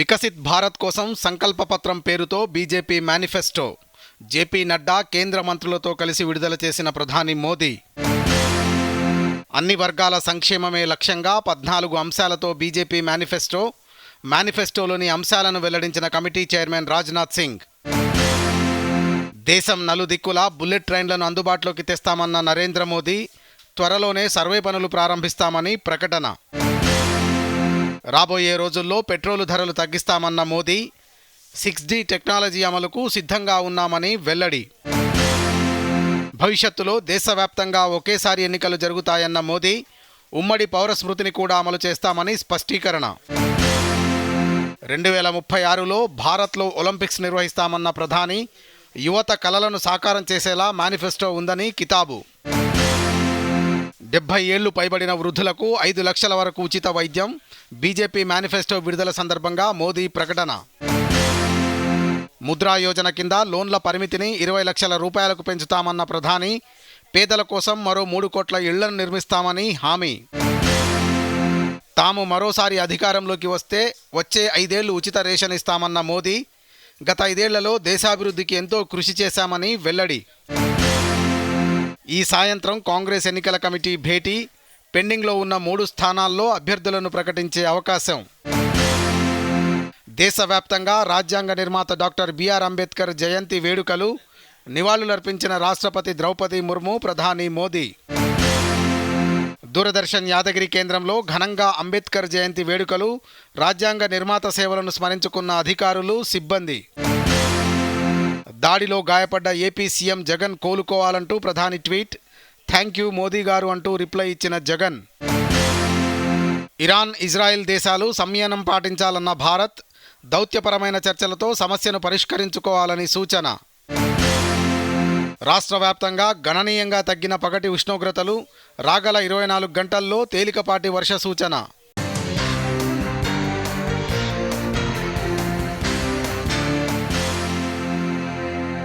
వికసిత్ భారత్ కోసం సంకల్ప పత్రం పేరుతో బీజేపీ మేనిఫెస్టో. జేపీ నడ్డా కేంద్ర మంత్రులతో కలిసి విడుదల చేసిన ప్రధాని మోదీ. అన్ని వర్గాల సంక్షేమమే లక్ష్యంగా పద్నాలుగు అంశాలతో బీజేపీ మేనిఫెస్టో. మేనిఫెస్టోలోని అంశాలను వెల్లడించిన కమిటీ చైర్మన్ రాజ్నాథ్ సింగ్. దేశం నలుదిక్కులా బుల్లెట్ ట్రైన్లను అందుబాటులోకి తెస్తామన్న నరేంద్ర మోదీ. త్వరలోనే సర్వే పనులు ప్రారంభిస్తామని ప్రకటన. రాబోయే రోజుల్లో పెట్రోలు ధరలు తగ్గిస్తామన్న మోదీ సిక్స్ డి టెక్నాలజీ అమలుకు సిద్ధంగా ఉన్నామని వెల్లడి. భవిష్యత్తులో దేశవ్యాప్తంగా ఒకేసారి ఎన్నికలు జరుగుతాయన్న మోదీ ఉమ్మడి పౌర స్మృతిని కూడా అమలు చేస్తామని స్పష్టీకరణ. రెండు వేల ముప్పై ఆరులో భారత్లో ఒలింపిక్స్ నిర్వహిస్తామన్న ప్రధాని యువత కలలను సాకారం చేసేలా మేనిఫెస్టో ఉందని కితాబు. డెబ్బై ఏళ్ళు పైబడిన వృద్ధులకు ఐదు లక్షల వరకు ఉచిత వైద్యం. బీజేపీ మేనిఫెస్టో విడుదల సందర్భంగా మోదీ ప్రకటన. ముద్రా యోజన కింద లోన్ల పరిమితిని ఇరవై లక్షల రూపాయలకు పెంచుతామన్న ప్రధాని పేదల కోసం మరో మూడు కోట్ల ఇళ్ళను నిర్మిస్తామని హామీ. తాము మరోసారి అధికారంలోకి వస్తే వచ్చే ఐదేళ్ళు ఉచిత రేషన్ ఇస్తామన్న మోదీ గత ఐదేళ్ళలో దేశాభివృద్ధికి ఎంతో కృషి చేశామని వెల్లడి. ఈ సాయంత్రం కాంగ్రెస్ ఎన్నికల కమిటీ భేటీ పెండింగ్లో ఉన్న మూడు స్థానాల్లో అభ్యర్థులను ప్రకటించే అవకాశం. దేశవ్యాప్తంగా రాజ్యాంగ నిర్మాత డాక్టర్ బిఆర్ అంబేద్కర్ జయంతి వేడుకలు నివాళులర్పించిన రాష్ట్రపతి ద్రౌపది ముర్ము ప్రధాని మోదీ. దూరదర్శన్ యాదగిరి కేంద్రంలో ఘనంగా అంబేద్కర్ జయంతి వేడుకలు రాజ్యాంగ నిర్మాత సేవలను స్మరించుకున్న అధికారులు సిబ్బంది. దాడిలో గాయపడ్డ ఏపీ సీఎం జగన్ కోలుకోవాలంటూ ప్రధాని ట్వీట్. థ్యాంక్ యూ మోదీ గారు అంటూ రిప్లై ఇచ్చిన జగన్. ఇరాన్ ఇజ్రాయెల్ దేశాలు సంయమనం పాటించాలన్న భారత్ దౌత్యపరమైన చర్చలతో సమస్యను పరిష్కరించుకోవాలని సూచన. రాష్ట్ర వ్యాప్తంగా గణనీయంగా తగ్గిన పగటి ఉష్ణోగ్రతలు రాగల ఇరవై నాలుగు గంటల్లో తేలికపాటి వర్ష సూచన.